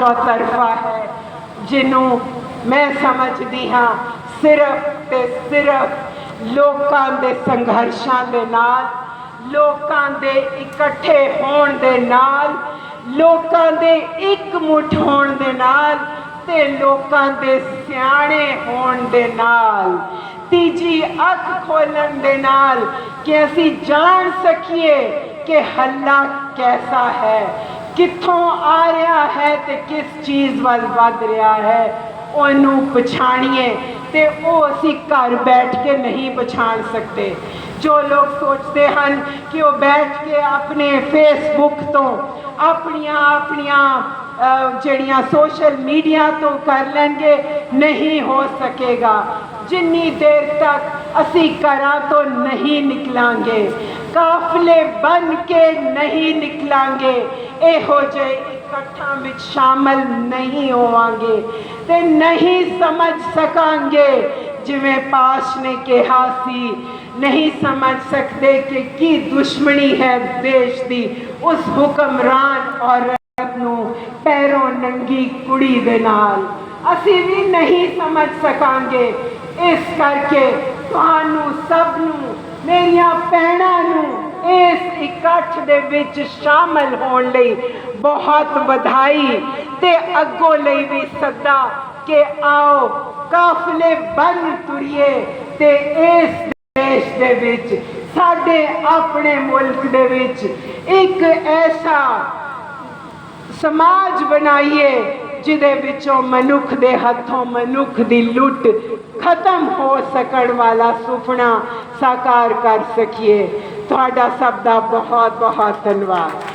ਚੌਤਰਫਾ ਹੈ, ਜਿਹਨੂੰ ਮੈਂ ਸਮਝਦੀ ਹਾਂ ਸਿਰਫ ਤੇ ਸਿਰਫ ਲੋਕਾਂ ਦੇ ਸੰਘਰਸ਼ਾਂ ਦੇ ਨਾਲ, ਲੋਕਾਂ ਦੇ ਇਕੱਠੇ ਹੋਣ ਦੇ ਨਾਲ, ਲੋਕਾਂ ਦੇ ਇੱਕ ਮੁੱਠ ਹੋਣ ਦੇ ਨਾਲ ਤੇ ਲੋਕਾਂ ਦੇ ਸਿਆਣੇ ਹੋਣ ਦੇ ਨਾਲ। ਤੀਜੀ ਅੱਖ ਖੋਲਣ ਦੇ ਨਾਲ ਕਿ ਅਸੀਂ ਜਾਣ ਸਕੀਏ ਕਿ ਹੱਲਾ ਕੈਸਾ ਹੈ, ਕਿੱਥੋਂ ਆ ਰਿਹਾ ਹੈ ਤੇ ਕਿਸ ਚੀਜ਼ ਵੱਲ ਵੱਧ ਰਿਹਾ ਹੈ, ਉਹਨੂੰ ਪਛਾਣੀਏ ਤੇ ਉਹ ਅਸੀਂ ਘਰ ਬੈਠ ਕੇ ਨਹੀਂ ਪਛਾਣ ਸਕਦੇ। ਜੋ ਲੋਕ ਸੋਚਦੇ ਹਨ ਕਿ ਉਹ ਬੈਠ ਕੇ ਆਪਣੇ ਫੇਸਬੁੱਕ ਤੋਂ ਆਪਣੀਆਂ ਆਪਣੀਆਂ ਜਿਹੜੀਆਂ ਸੋਸ਼ਲ ਮੀਡੀਆ ਤੋਂ ਕਰ ਲੈਣਗੇ, ਨਹੀਂ ਹੋ ਸਕੇਗਾ। ਜਿੰਨੀ ਦੇਰ ਤੱਕ ਅਸੀਂ ਘਰਾਂ ਤੋਂ ਨਹੀਂ ਨਿਕਲਾਂਗੇ, ਕਾਫਲੇ ਬਨ ਕੇ ਨਹੀਂ ਨਿਕਲਾਂਗੇ, ਇਹੋ ਜਿਹੇ ਇਕੱਠਾਂ ਵਿੱਚ ਸ਼ਾਮਲ ਨਹੀਂ ਹੋਵਾਂਗੇ ਤੇ ਨਹੀਂ ਸਮਝ ਸਕਾਂਗੇ। ਜਿਵੇਂ ਪਾਸ਼ ਨੇ ਕਿਹਾ ਸੀ, ਨਹੀਂ ਸਮਝ ਸਕਦੇ ਕਿ ਕੀ ਦੁਸ਼ਮਣੀ ਹੈ ਦੇਸ਼ ਦੀ। ਉਸ ਹੁਕਮਰਾਨ ਔਰਤ ਨੂੰ ਪੈਰੋਂ ਨੰਗੀ ਕੁੜੀ ਦੇ ਨਾਲ। ਅਸੀਂ ਵੀ ਨਹੀਂ ਸਮਝ ਸਕਾਂਗੇ। ਇਸ ਕਰਕੇ ਤੁਹਾਨੂੰ ਸਭ ਨੂੰ ਮੇਰੀਆਂ ਭੈਣਾਂ ਇਕੱਠ ਦੇ ਵਿੱਚ ਸ਼ਾਮਲ ਹੋਣ ਲਈ ਬਹੁਤ ਵਧਾਈ ਤੇ ਅੱਗੋਂ ਲਈ ਵੀ ਸੱਦਾ ਕਿ ਆਓ ਕਾਫਲੇ ਬਨ ਤੁਰੀਏ ਤੇ ਇਸ ਦੇਸ਼ ਦੇ ਵਿੱਚ, ਸਾਡੇ ਆਪਣੇ ਮੁਲਕ ਦੇ ਵਿੱਚ ਇੱਕ ਐਸਾ ਸਮਾਜ ਬਣਾਈਏ ਜਿਹਦੇ ਵਿੱਚੋਂ ਮਨੁੱਖ ਦੇ ਹੱਥੋਂ ਮਨੁੱਖ ਦੀ ਲੁੱਟ ਖਤਮ ਹੋ ਸਕਣ ਵਾਲਾ ਸੁਪਨਾ ਸਾਕਾਰ ਕਰ ਸਕੀਏ। ਤੁਹਾਡਾ ਸਭ ਦਾ ਬਹੁਤ ਬਹੁਤ ਧੰਨਵਾਦ।